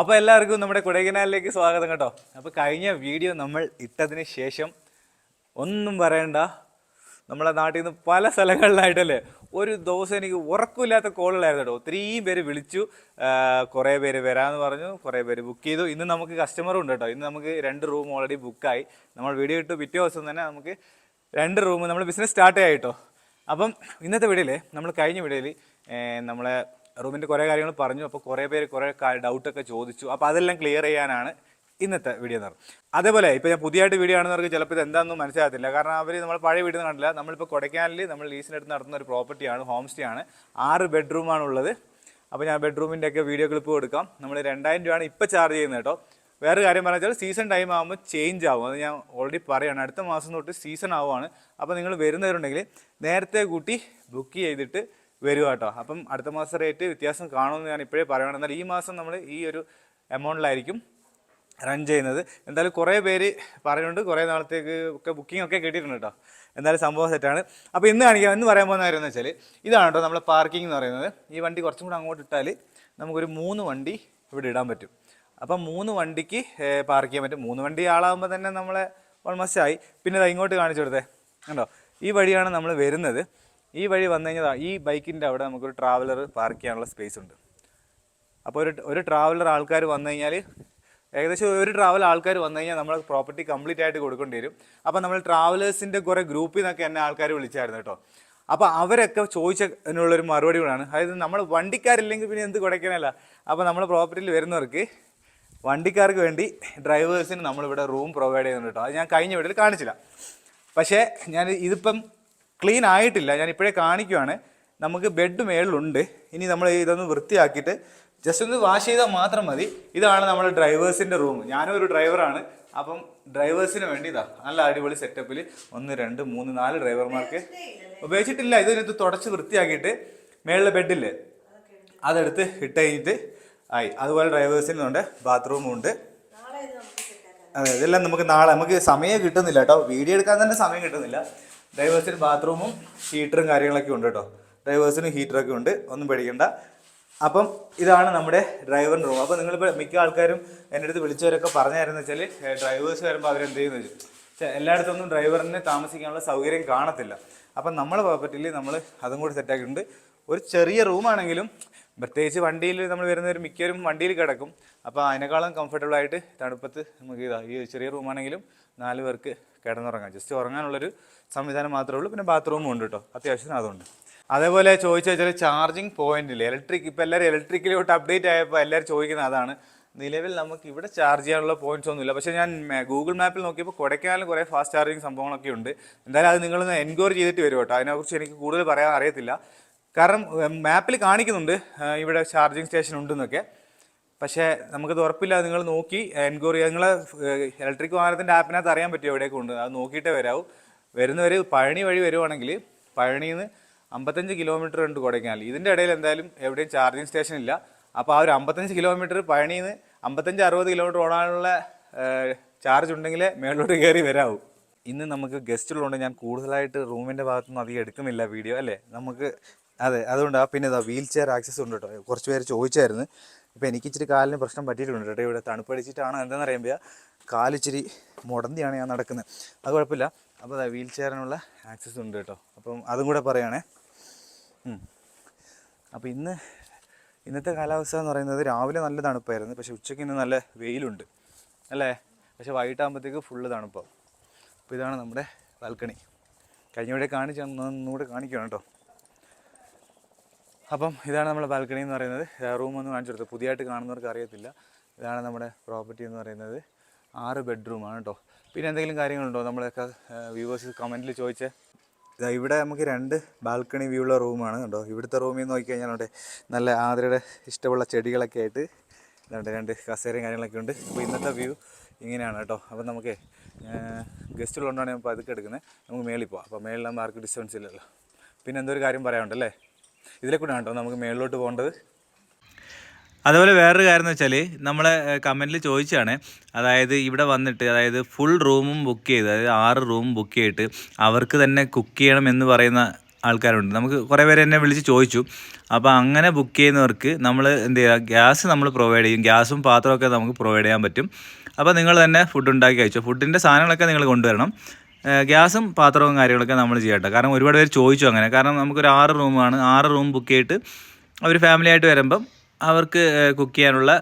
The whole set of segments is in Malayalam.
അപ്പോൾ എല്ലാവർക്കും നമ്മുടെ കൊടൈക്കനാലിലേക്ക് സ്വാഗതം കേട്ടോ. അപ്പോൾ കഴിഞ്ഞ വീഡിയോ നമ്മൾ ഇട്ടതിന് ശേഷം ഒന്നും പറയണ്ട. നമ്മളെ നാട്ടിൽ നിന്ന് പല സ്ഥലങ്ങളിലായിട്ടല്ലേ ഒരു ദിവസം എനിക്ക് ഉറക്കമില്ലാത്ത കോളുകളായിരുന്നു കേട്ടോ. ഒത്തിരിയും പേര് വിളിച്ചു. കുറേ പേര് വരാമെന്ന് പറഞ്ഞു കുറേ പേര് ബുക്ക് ചെയ്തു. ഇന്ന് നമുക്ക് കസ്റ്റമറും ഉണ്ട് കേട്ടോ. ഇന്ന് നമുക്ക് രണ്ട് റൂം ഓൾറെഡി ബുക്കായി നമ്മൾ വീഡിയോ ഇട്ട് പിറ്റേ ദിവസം തന്നെ നമുക്ക് രണ്ട് റൂം നമ്മൾ ബിസിനസ് സ്റ്റാർട്ട് ചെയ്യാം കേട്ടോ. അപ്പം ഇന്നത്തെ വീഡിയോയിൽ നമ്മൾ കഴിഞ്ഞ വീഡിയോയിൽ നമ്മളെ റൂമിന്റെ കുറേ കാര്യങ്ങൾ പറഞ്ഞു. അപ്പോൾ കുറേ പേര് കുറേ ഡൗട്ടൊക്കെ ചോദിച്ചു. അപ്പോൾ അതെല്ലാം ക്ലിയർ ചെയ്യാനാണ് ഇന്നത്തെ വീഡിയോ എന്ന് പറഞ്ഞത്. അതേപോലെ ഇപ്പോൾ ഞാൻ പുതിയതായിട്ട് വീഡിയോ ആണെന്നവർക്ക് ചിലപ്പോൾ ഇത് എന്താണെന്നും മനസ്സിലാകത്തില്ല. കാരണം അവർ നമ്മൾ പഴയ വീട് കണ്ടില്ല നമ്മളിപ്പോൾ കൊടക്കാനിൽ നമ്മൾ ലീസിനെടുത്ത് നടത്തുന്ന ഒരു പ്രോപ്പർട്ടിയാണ് ഹോം സ്റ്റേ ആണ്. ആറ് ബെഡ്റൂമാണുള്ളത് അപ്പോൾ ഞാൻ ബെഡ്റൂമിന്റെ ഒക്കെ വീഡിയോ ക്ലിപ്പ് കൊടുക്കാം. നമ്മൾ രണ്ടായിരം രൂപയാണ് ഇപ്പോൾ ചാർജ് ചെയ്യുന്നത് കേട്ടോ. വേറെ കാര്യം പറഞ്ഞാൽ സീസൺ ടൈം ആകുമ്പോൾ ചേഞ്ച് ആവും. അത് ഞാൻ ഓൾറെഡി പറയുകയാണ് അടുത്ത മാസം തൊട്ട് സീസൺ ആവുകയാണ് അപ്പോൾ നിങ്ങൾ വരുന്നവരുണ്ടെങ്കിൽ നേരത്തെ കൂട്ടി ബുക്ക് ചെയ്തിട്ട് വരിക കേട്ടോ അപ്പം അടുത്ത മാസം റേറ്റ് വ്യത്യാസം കാണുമെന്ന് ഞാൻ ഇപ്പോഴേ പറയുകയാണ് എന്നാൽ ഈ മാസം നമ്മൾ ഈ ഒരു എമൗണ്ടിലായിരിക്കും റൺ ചെയ്യുന്നത്. എന്തായാലും കുറേ പേര് പറയുന്നുണ്ട്. കുറേ നാളത്തേക്ക് ഒക്കെ ബുക്കിംഗ് ഒക്കെ കിട്ടിയിട്ടുണ്ട് കേട്ടോ. എന്തായാലും സംഭവം സെറ്റാണ് അപ്പോൾ ഇന്ന് കാണിക്കാം. എന്ന് പറയാൻ പോകുന്ന കാര്യം എന്ന് വെച്ചാൽ ഇതാണ് കേട്ടോ നമ്മളെ പാർക്കിംഗ് എന്ന് പറയുന്നത്. ഈ വണ്ടി കുറച്ചും കൂടെ അങ്ങോട്ട് ഇട്ടാൽ നമുക്കൊരു മൂന്ന് വണ്ടി ഇവിടെ ഇടാൻ പറ്റും. അപ്പം മൂന്ന് വണ്ടിക്ക് പാർക്ക് ചെയ്യാൻ പറ്റും. മൂന്ന് വണ്ടി ആളാകുമ്പോൾ തന്നെ നമ്മളെ ഓൾമോസ്റ്റ് ആയി. പിന്നെ അത് ഇങ്ങോട്ട് കാണിച്ചു കൊടുത്തേ. കണ്ടോ? ഈ വഴിയാണ് നമ്മൾ വരുന്നത്. ഈ വഴി വന്നു കഴിഞ്ഞാൽ ഈ ബൈക്കിന്റെ അവിടെ നമുക്കൊരു ട്രാവലർ പാർക്ക് ചെയ്യാനുള്ള സ്പേസ് ഉണ്ട്. അപ്പോൾ ഒരു ഒരു ട്രാവലർ ആൾക്കാർ വന്നു കഴിഞ്ഞാൽ ഏകദേശം ഒരു ട്രാവൽ ആൾക്കാർ വന്നു കഴിഞ്ഞാൽ നമ്മൾ പ്രോപ്പർട്ടി കംപ്ലീറ്റ് ആയിട്ട് കൊടുക്കേണ്ടി വരും. അപ്പോൾ നമ്മൾ ട്രാവലേഴ്സിന്റെ കുറേ ഗ്രൂപ്പിൽ നിന്നൊക്കെ എന്നെ ആൾക്കാർ വിളിച്ചായിരുന്നു കേട്ടോ. അപ്പോൾ അവരൊക്കെ ചോദിച്ചതിനുള്ളൊരു മറുപടി കൂടാണ്. അതായത് നമ്മൾ വണ്ടിക്കാരില്ലെങ്കിൽ പിന്നെ എന്ത് കുടയ്ക്കണമല്ല അപ്പോൾ നമ്മൾ പ്രോപ്പർട്ടിയിൽ വരുന്നവർക്ക് വണ്ടിക്കാർക്ക് വേണ്ടി ഡ്രൈവേഴ്സിന് നമ്മളിവിടെ റൂം പ്രൊവൈഡ് ചെയ്യുന്നുണ്ട് കേട്ടോ. അത് ഞാൻ കഴിഞ്ഞ വീട്ടിൽ കാണിച്ചില്ല. പക്ഷേ ഞാൻ ഇതിപ്പം ക്ലീൻ ആയിട്ടില്ല. ഞാൻ ഇപ്പോഴേ കാണിക്കുവാണ്. നമുക്ക് ബെഡ് മേളിലുണ്ട്. ഇനി നമ്മൾ ഇതൊന്ന് വൃത്തിയാക്കിയിട്ട് ജസ്റ്റ് ഒന്ന് വാഷ് ചെയ്താൽ മാത്രം മതി. ഇതാണ് നമ്മുടെ ഡ്രൈവേഴ്സിന്റെ റൂം ഞാനും ഒരു ഡ്രൈവറാണ് അപ്പം ഡ്രൈവേഴ്സിന് വേണ്ടി ഇതാ നല്ല അടിപൊളി സെറ്റപ്പിൽ ഒന്ന് രണ്ട് മൂന്ന് നാല് ഡ്രൈവർമാർക്ക് ഉപയോഗിച്ചിട്ടില്ല. ഇതിനകത്ത് തുടച്ച് വൃത്തിയാക്കിയിട്ട് മേളിലെ ബെഡില്ലേ അതെടുത്ത് ഇട്ട് കഴിഞ്ഞിട്ട് ആയി. അതുപോലെ ഡ്രൈവേഴ്സിനുണ്ട് ബാത്റൂമും ഉണ്ട്. അതെ ഇതെല്ലാം നമുക്ക് നാളെ നമുക്ക് സമയം കിട്ടുന്നില്ല കേട്ടോ. വീഡിയോ എടുക്കാൻ തന്നെ സമയം കിട്ടുന്നില്ല. ഡ്രൈവേഴ്സിന് ബാത്റൂമും ഹീറ്ററും കാര്യങ്ങളൊക്കെ ഉണ്ട് കേട്ടോ. ഡ്രൈവേഴ്സിന് ഹീറ്ററൊക്കെ ഉണ്ട്. ഒന്നും പേടിക്കണ്ട. അപ്പം ഇതാണ് നമ്മുടെ ഡ്രൈവറിന്റെ റൂം അപ്പോൾ നിങ്ങളിപ്പോൾ മിക്ക ആൾക്കാരും എന്റെ അടുത്ത് വിളിച്ചവരൊക്കെ പറഞ്ഞായിരുന്നു വെച്ചാൽ ഡ്രൈവേഴ്സ് വരുമ്പോൾ അവരെന്ത് ചെയ്യുന്നു വെച്ചു. എല്ലായിടത്തൊന്നും ഡ്രൈവറിന് താമസിക്കാനുള്ള സൗകര്യം കാണത്തില്ല. അപ്പം നമ്മളെ പ്രോപ്പർട്ടിയിൽ നമ്മൾ അതും കൂടി സെറ്റാക്കിയിട്ടുണ്ട് ഒരു ചെറിയ റൂമാണെങ്കിലും പ്രത്യേകിച്ച് വണ്ടിയിൽ നമ്മൾ വരുന്നവർ മിക്കവരും വണ്ടിയിൽ കിടക്കും. അപ്പോൾ അതിനേക്കാളും കംഫർട്ടബിൾ ആയിട്ട് തണുപ്പത്ത് നമുക്ക് ഇതാ ഈ ചെറിയ റൂമാണെങ്കിലും നാല് പേർക്ക് കിടന്നുറങ്ങാം. ജസ്റ്റ് ഉറങ്ങാനുള്ളൊരു സംവിധാനം മാത്രമേ ഉള്ളൂ. പിന്നെ ബാത്റൂമും ഉണ്ട് കേട്ടോ അത്യാവശ്യത്തിന് അതുണ്ട്. അതേപോലെ ചോദിച്ചു വെച്ചാൽ ചാർജിങ് പോയിന്റിൽ ഇലക്ട്രിക് ഇപ്പോൾ എല്ലാവരും ഇലക്ട്രിക്കിലോട്ട് അപ്ഡേറ്റ് ആയപ്പോൾ എല്ലാവരും ചോദിക്കുന്നത് അതാണ്. നിലവിൽ നമുക്ക് ഇവിടെ ചാർജ് ചെയ്യാനുള്ള പോയിന്റ്സ് ഒന്നുമില്ല പക്ഷേ ഞാൻ ഗൂഗിൾ മാപ്പിൽ നോക്കിയപ്പോൾ കൊടൈക്കനാലും കുറേ ഫാസ്റ്റ് ചാർജിങ് സംഭവങ്ങളൊക്കെ ഉണ്ട്. എന്തായാലും അത് നിങ്ങളൊന്ന് എൻക്വയറി ചെയ്തിട്ട് വരും കേട്ടോ അതിനെക്കുറിച്ച് എനിക്ക് കൂടുതൽ പറയാൻ അറിയത്തില്ല. കാരണം മാപ്പിൽ കാണിക്കുന്നുണ്ട്. ഇവിടെ ചാർജിങ് സ്റ്റേഷൻ ഉണ്ടെന്നൊക്കെ. പക്ഷേ നമുക്കത് ഉറപ്പില്ല. നിങ്ങൾ നോക്കി എൻക്വയറി നിങ്ങൾ ഇലക്ട്രിക് വാഹനത്തിന്റെ ആപ്പിനകത്ത് അറിയാൻ പറ്റുമോ എവിടെയൊക്കെ ഉണ്ട്? അത് നോക്കിയിട്ടേ വരാവൂ. വരുന്നവർ പഴനി വഴി വരുവാണെങ്കിൽ പഴനിയിൽ നിന്ന് അമ്പത്തഞ്ച് കിലോമീറ്റർ ഉണ്ട് കൊടൈക്കനാൽ. ഇതിന്റെ ഇടയിൽ എന്തായാലും എവിടെയും ചാർജിങ് സ്റ്റേഷൻ ഇല്ല. അപ്പോൾ ആ ഒരു അമ്പത്തഞ്ച് കിലോമീറ്റർ പഴനിയിൽ നിന്ന് അമ്പത്തഞ്ച് അറുപത് കിലോമീറ്റർ ഓടാനുള്ള ചാർജ് ഉണ്ടെങ്കിലേ മേളിലോട്ട് കയറി വരാവൂ. ഇന്ന് നമുക്ക് ഗസ്റ്റ് ഉള്ളതുകൊണ്ട് ഞാൻ കൂടുതലായിട്ട് റൂമിന്റെ ഭാഗത്തുനിന്ന് അധികം എടുക്കുന്നില്ല വീഡിയോ അല്ലേ? നമുക്ക് അതെ അതുകൊണ്ട് ആ പിന്നെ വീൽ ചെയർ ആക്സസ് ഉണ്ട് കേട്ടോ കുറച്ച് പേര് ചോദിച്ചായിരുന്നു. ഇപ്പോൾ എനിക്ക് ഇച്ചിരി കാലിന് പ്രശ്നം പറ്റിയിട്ടുണ്ട് കേട്ടോ ഇവിടെ തണുപ്പടിച്ചിട്ടാണ് എന്താണെന്ന് അറിയുമ്പോൾ കാലിച്ചിരി മുടന്തിയാണ് ഞാൻ നടക്കുന്നത് അത് കുഴപ്പമില്ല. അപ്പോൾ അതാ വീൽ ചെയറിനുള്ള ആക്സസ് ഉണ്ട് കേട്ടോ അപ്പം അതും കൂടെ പറയുകയാണേ അപ്പം ഇന്ന് ഇന്നത്തെ കാലാവസ്ഥ എന്ന് പറയുന്നത് രാവിലെ നല്ല തണുപ്പായിരുന്നു. പക്ഷേ ഉച്ചയ്ക്ക് ഇന്ന് നല്ല വെയിലുണ്ട്. അല്ലേ? പക്ഷേ വൈകിട്ടാകുമ്പോഴത്തേക്ക് ഫുള്ള് തണുപ്പാവും. അപ്പോൾ ഇതാണ് നമ്മുടെ ബാൽക്കണി കഴിഞ്ഞ ഇവിടെ കാണിച്ചു ഒന്നുകൂടെ കാണിക്കുകയാണ് കേട്ടോ അപ്പം ഇതാണ് നമ്മുടെ ബാൽക്കണി എന്ന് പറയുന്നത്. റൂം ഒന്ന് കാണിച്ചു കൊടുത്തു. പുതിയതായിട്ട് കാണുന്നവർക്ക് അറിയത്തില്ല. ഇതാണ് നമ്മുടെ പ്രോപ്പർട്ടി എന്ന് പറയുന്നത്. ആറ് ബെഡ്റൂമാണ് കേട്ടോ പിന്നെ എന്തെങ്കിലും കാര്യങ്ങളുണ്ടോ? നമ്മളൊക്കെ വ്യൂവേഴ്സ് കമന്റിൽ ചോദിച്ച ഇവിടെ നമുക്ക് രണ്ട് ബാൽക്കണി വ്യൂ ഉള്ള റൂമാണ് കേട്ടോ ഇവിടുത്തെ റൂമിൽ നിന്ന് നോക്കിക്കഴിഞ്ഞാൽ അവിടെ നല്ല ആതിരയുടെ ഇഷ്ടമുള്ള ചെടികളൊക്കെ ആയിട്ട് ഇതുണ്ട് രണ്ട് കസേരയും കാര്യങ്ങളൊക്കെ ഉണ്ട്. അപ്പോൾ ഇന്നത്തെ വ്യൂ ഇങ്ങനെയാണ് കേട്ടോ അപ്പോൾ നമുക്ക് ഗസ്റ്റ് ഉള്ളതുകൊണ്ടാണ് ഞാൻ അതൊക്കെ എടുക്കുന്നത് നമുക്ക് മേളിൽ പോവാം. അപ്പോൾ മേളിലാകുമ്പോൾ ആർക്കും ഡിസ്റ്റൻസ് ഇല്ലല്ലോ. പിന്നെ എന്തോ ഒരു കാര്യം പറയാനുണ്ടല്ലേ? ഇതിലെ കൂടെ കേട്ടോ നമുക്ക് മേളിലോട്ട് പോകേണ്ടത്. അതുപോലെ വേറൊരു കാര്യം എന്ന് വെച്ചാൽ നമ്മളെ കമന്റിൽ ചോദിച്ചാണ് അതായത് ഇവിടെ വന്നിട്ട് അതായത് ഫുൾ റൂമും ബുക്ക് ചെയ്ത് അതായത് ആറ് റൂം ബുക്ക് ചെയ്തിട്ട് അവർക്ക് തന്നെ കുക്ക് ചെയ്യണം എന്ന് പറയുന്ന ആൾക്കാരുണ്ട്. നമുക്ക് കുറേ പേര് എന്നെ വിളിച്ച് ചോദിച്ചു. അപ്പോൾ അങ്ങനെ ബുക്ക് ചെയ്യുന്നവർക്ക് നമ്മൾ എന്ത് ചെയ്യുക ഗ്യാസ് നമ്മൾ പ്രൊവൈഡ് ചെയ്യും. ഗ്യാസും പാത്രമൊക്കെ നമുക്ക് പ്രൊവൈഡ് ചെയ്യാൻ പറ്റും. അപ്പോൾ നിങ്ങൾ തന്നെ ഫുഡ് ഉണ്ടാക്കി അയച്ചു ഫുഡിന്റെ സാധനങ്ങളൊക്കെ നിങ്ങൾ കൊണ്ടുവരണം. ഗ്യാസും പാത്രവും കാര്യങ്ങളൊക്കെ നമ്മൾ ചെയ്യട്ടെ. കാരണം ഒരുപാട് പേര് ചോദിച്ചു അങ്ങനെ. കാരണം നമുക്കൊരു ആറ് റൂമാണ് ആറ് റൂം ബുക്ക് ചെയ്തിട്ട് അവർ ഫാമിലി ആയിട്ട് വരുമ്പം അവർക്ക് കുക്ക് ചെയ്യാനുള്ള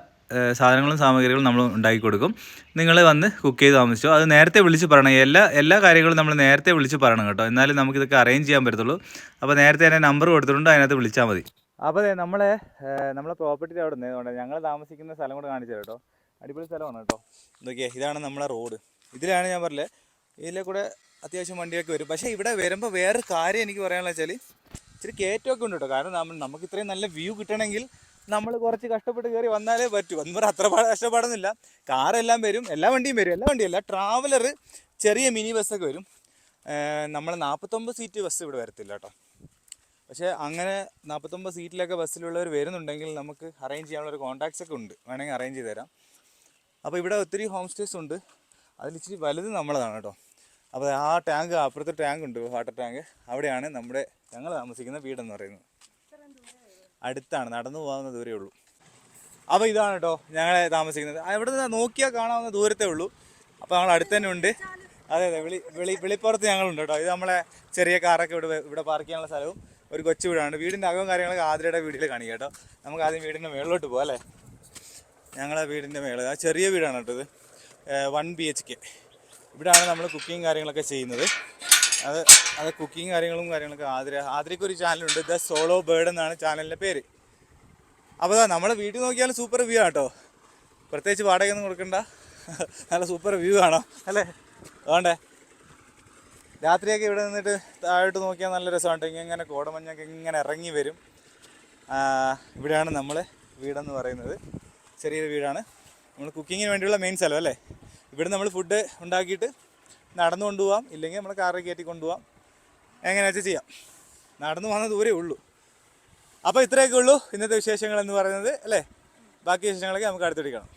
സാധനങ്ങളും സാമഗ്രികളും നമ്മൾ ഉണ്ടാക്കി കൊടുക്കും. നിങ്ങൾ വന്ന് കുക്ക് ചെയ്ത് താമസിച്ചോ. അത് നേരത്തെ വിളിച്ച് പറയണം. എല്ലാ എല്ലാ കാര്യങ്ങളും നമ്മൾ നേരത്തെ വിളിച്ച് പറയണം കേട്ടോ. എന്നാലും നമുക്കിതൊക്കെ അറേഞ്ച് ചെയ്യാൻ പറ്റത്തുള്ളൂ. അപ്പോൾ നേരത്തെ തന്നെ നമ്പർ കൊടുത്തിട്ടുണ്ട്. അതിനകത്ത് വിളിച്ചാൽ മതി. അപ്പോൾ അതെ നമ്മളെ നമ്മളെ പ്രോപ്പർട്ടിയിൽ അവിടെ നിന്ന് ഞങ്ങൾ താമസിക്കുന്ന സ്ഥലം കൂടെ കാണിച്ചു കേട്ടോ. അടിപൊളി സ്ഥലമാണ് കേട്ടോ. നോക്കിയേ ഇതാണ് നമ്മളെ റോഡ് ഇതിലാണ് ഞാൻ പറഞ്ഞില്ലേ ഇതിലെ കൂടെ അത്യാവശ്യം വണ്ടിയൊക്കെ വരും. പക്ഷേ ഇവിടെ വരുമ്പോൾ വേറെ കാര്യം എനിക്ക് പറയാനുള്ള വെച്ചാൽ ഇച്ചിരി കയറ്റമൊക്കെ ഉണ്ട് കേട്ടോ. കാരണം നമ്മൾ നമുക്ക് ഇത്രയും നല്ല വ്യൂ കിട്ടണമെങ്കിൽ നമ്മൾ കുറച്ച് കഷ്ടപ്പെട്ട് കയറി വന്നാലേ പറ്റൂ. പറഞ്ഞാൽ അത്ര പാട് കഷ്ടപ്പാടൊന്നുമില്ല. കാറെല്ലാം വരും. എല്ലാ വണ്ടിയും വരും. എല്ലാ വണ്ടിയല്ല ട്രാവലർ ചെറിയ മിനി ബസ്സൊക്കെ വരും. നമ്മൾ നാൽപ്പത്തൊമ്പത് സീറ്റ് ബസ് ഇവിടെ വരത്തില്ല കേട്ടോ. പക്ഷേ അങ്ങനെ നാൽപ്പത്തൊമ്പത് സീറ്റിലൊക്കെ ബസ്സിലുള്ളവർ വരുന്നുണ്ടെങ്കിൽ നമുക്ക് അറേഞ്ച് ചെയ്യാനുള്ള ഒരു കോൺടാക്ട്സ് ഒക്കെ ഉണ്ട്. വേണമെങ്കിൽ അറേഞ്ച് ചെയ്ത് തരാം. അപ്പോൾ ഇവിടെ ഒത്തിരി ഹോം സ്റ്റേസ് ഉണ്ട്. അതിലിച്ചിരി വലുത് നമ്മളതാണ് കേട്ടോ. അപ്പോൾ ആ ടാങ്ക് അപ്പുറത്തെ ടാങ്ക് ഉണ്ട് വാട്ടർ ടാങ്ക്. അവിടെയാണ് നമ്മുടെ ഞങ്ങൾ താമസിക്കുന്ന വീടെന്ന് പറയുന്നത്. അടുത്താണ് നടന്നു പോകാവുന്ന ദൂരേ ഉള്ളൂ. അപ്പോൾ ഇതാണ് കേട്ടോ ഞങ്ങളെ താമസിക്കുന്നത്. അവിടെ നിന്ന് നോക്കിയാൽ കാണാവുന്ന ദൂരത്തേ ഉള്ളൂ. അപ്പോൾ ഞങ്ങൾ അടുത്ത് തന്നെ ഉണ്ട്. അതെ അതെ വിളി വിളി വിളിപ്പുറത്ത് ഞങ്ങളുണ്ട് കേട്ടോ ഇത് നമ്മളെ ചെറിയ കാറൊക്കെ ഇവിടെ ഇവിടെ പാർക്ക് ചെയ്യാനുള്ള സ്ഥലവും ഒരു കൊച്ചു വീടാണ്. വീടിന്റെ അകവും കാര്യങ്ങളൊക്കെ ആതിരയുടെ വീട്ടിൽ കാണിക്കാം കേട്ടോ നമുക്ക് ആദ്യം വീടിന്റെ മേളിലോട്ട് പോകാം അല്ലേ? ഞങ്ങളെ വീടിന്റെ മേളിൽ ആ ചെറിയ വീടാണ് കേട്ടോ ഇത്. One B H K. ഇവിടെയാണ് നമ്മൾ കുക്കിങ് കാര്യങ്ങളൊക്കെ ചെയ്യുന്നത്. അത് അത് കുക്കിങ് കാര്യങ്ങളും കാര്യങ്ങളൊക്കെ ആതിര ആതിരയ്ക്ക് ഒരു ചാനലുണ്ട് ദ സോളോ ബേർഡ് എന്നാണ് ചാനലിന്റെ പേര്. അപ്പോൾ അതാ നമ്മളെ വീട്ടിൽ നോക്കിയാലും സൂപ്പർ വ്യൂ ആട്ടോ. പ്രത്യേകിച്ച് വാടകയൊന്നും കൊടുക്കണ്ട. നല്ല സൂപ്പർ വ്യൂ ആണോ അല്ലേ? അതുകൊണ്ടേ രാത്രിയൊക്കെ ഇവിടെ നിന്നിട്ട് താഴോട്ട് നോക്കിയാൽ നല്ല രസമുണ്ട്. ഇങ്ങനെ കോടമഞ്ഞൊക്കെ ഇങ്ങനെ ഇറങ്ങി വരും. ഇവിടെയാണ് നമ്മൾ വീടെന്ന് പറയുന്നത്. ചെറിയൊരു വീടാണ്. നമ്മൾ കുക്കിങ്ങിന് വേണ്ടിയുള്ള മെയിൻ സ്ഥലം അല്ലേ? ഇവിടെ നമ്മൾ ഫുഡ് ഉണ്ടാക്കിയിട്ട് നടന്നു കൊണ്ടുപോകാം ഇല്ലെങ്കിൽ നമ്മൾ കാറിൽ കയറ്റി കൊണ്ടുപോകാം എങ്ങനെ വെച്ചാൽ ചെയ്യാം. നടന്നു പോകുന്ന ദൂരേ ഉള്ളൂ. അപ്പോൾ ഇത്രയൊക്കെ ഉള്ളൂ. ഇന്നത്തെ വിശേഷങ്ങൾ എന്ന് പറയുന്നത് അല്ലേ? ബാക്കി വിശേഷങ്ങളൊക്കെ നമുക്ക് അടുത്തെടുക്കണം